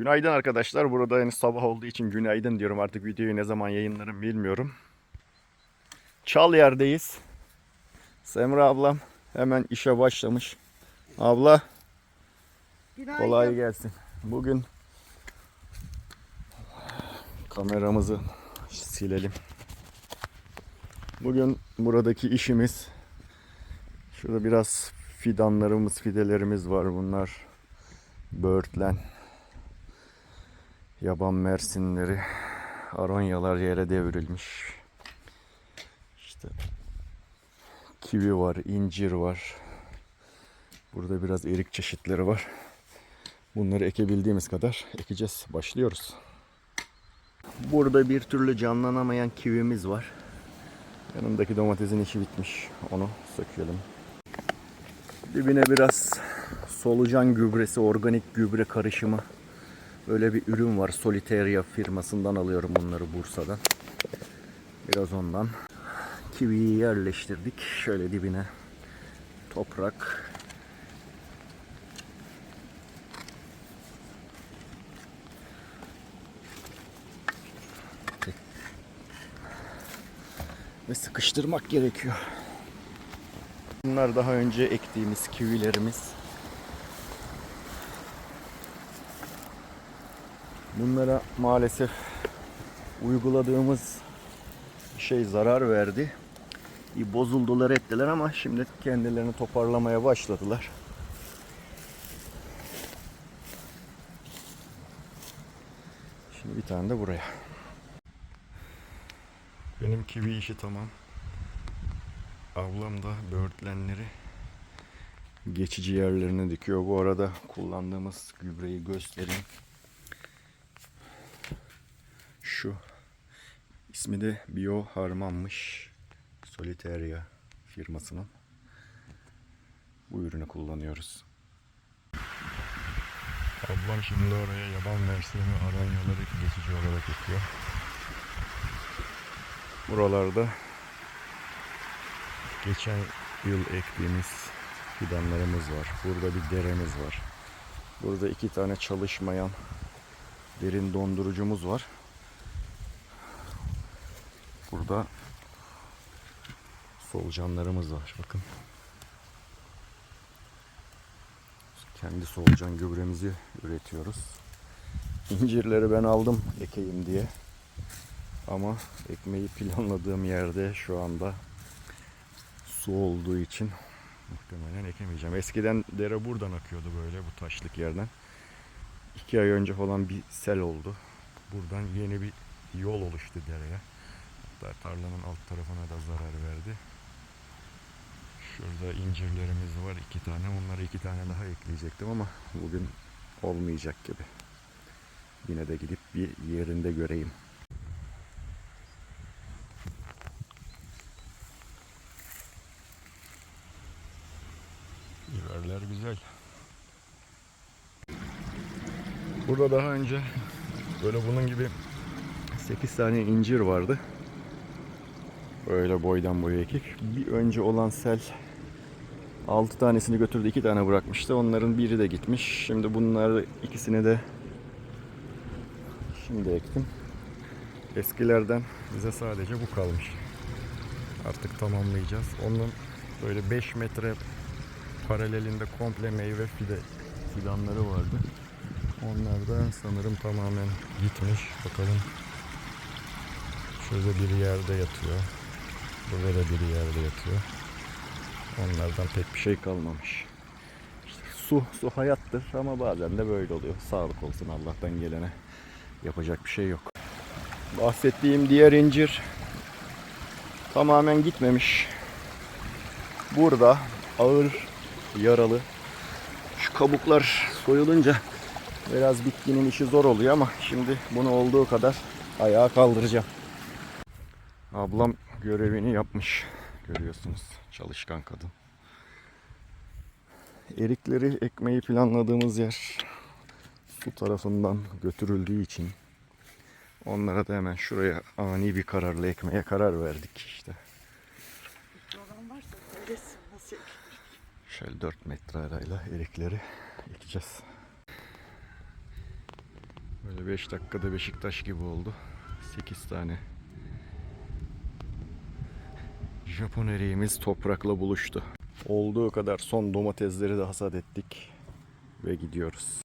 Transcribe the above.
Günaydın arkadaşlar. Burada henüz sabah olduğu için günaydın diyorum. Artık videoyu ne zaman yayınlarım bilmiyorum. Çal yerdeyiz. Semra ablam hemen işe başlamış. Abla Günaydın. kolay gelsin. Bugün kameramızı silelim. Bugün buradaki işimiz şurada biraz fidanlarımız, fidelerimiz var. Bunlar böğürtlen, yaban mersinleri, aronyalar yere devrilmiş. İşte kivi var, incir var. Burada biraz erik çeşitleri var. Bunları ekebildiğimiz kadar ekeceğiz. Başlıyoruz. Burada bir türlü canlanamayan kivimiz var. Yanındaki domatesin işi bitmiş. Onu sökelim. Dibine biraz solucan gübresi, organik gübre karışımı. Böyle bir ürün var. Solitaria firmasından alıyorum bunları Bursa'dan. Biraz ondan. Kiviyi yerleştirdik. Şöyle dibine toprak. Ve sıkıştırmak gerekiyor. Bunlar daha önce ektiğimiz kivilerimiz. Bunlara maalesef uyguladığımız şey zarar verdi. Bir bozuldular ettiler ama şimdi kendilerini toparlamaya başladılar. Şimdi bir tane de buraya. Benim kivi işi tamam. Ablam da böğürtlenleri geçici yerlerine dikiyor. Bu arada kullandığımız gübreyi göstereyim. Şu. İsmi de Bio Harman'mış. Solitaria firmasının. Bu ürünü kullanıyoruz. Ablam şimdi oraya yaban mersini aranyaları geçici olarak ekiyor. Buralarda geçen yıl ektiğimiz fidanlarımız var. Burada bir deremiz var. Burada iki tane çalışmayan derin dondurucumuz var. Burada solucanlarımız var. Bakın. Kendi solucan gübremizi üretiyoruz. İncirleri ben aldım ekeyim diye. Ama ekmeği planladığım yerde şu anda su olduğu için muhtemelen ekemeyeceğim. Eskiden dere buradan akıyordu böyle bu taşlık yerden. İki ay önce falan bir sel oldu. Buradan yeni bir yol oluştu dereye. Hatta tarlanın alt tarafına da zarar verdi. Şurada incirlerimiz var iki tane. Onları iki tane daha ekleyecektim ama bugün olmayacak gibi. Yine de gidip bir yerinde göreyim. Biberler güzel. Burada daha önce böyle bunun gibi 8 tane incir vardı. Böyle boydan boya ekik. Bir önce olan sel 6 tanesini götürdü, 2 tane bırakmıştı. Onların biri de gitmiş. Şimdi bunları ikisini de şimdi ektim. Eskilerden bize sadece bu kalmış. Artık tamamlayacağız. Onun böyle 5 metre paralelinde komple meyve fide fidanları vardı. Onlar da sanırım tamamen gitmiş. Bakalım. Şurada bir yerde yatıyor. Burada da bir yerde yatıyor. Onlardan pek bir şey kalmamış. İşte su, su hayattır ama bazen de böyle oluyor. Sağlık olsun Allah'tan gelene. Yapacak bir şey yok. Bahsettiğim diğer incir tamamen gitmemiş. Burada ağır yaralı. Şu kabuklar soyulunca biraz bitkinin işi zor oluyor ama şimdi bunu olduğu kadar ayağa kaldıracağım. Ablam görevini yapmış. Görüyorsunuz çalışkan kadın. Erikleri ekmeği planladığımız yer su tarafından götürüldüğü için onlara da hemen şuraya ani bir kararla ekmeye karar verdik işte. Şöyle 4 metre arayla erikleri ekeceğiz. Böyle 5 dakikada Beşiktaş gibi oldu. 8 tane. Japon eriğimiz toprakla buluştu. Olduğu kadar son domatesleri de hasat ettik ve gidiyoruz.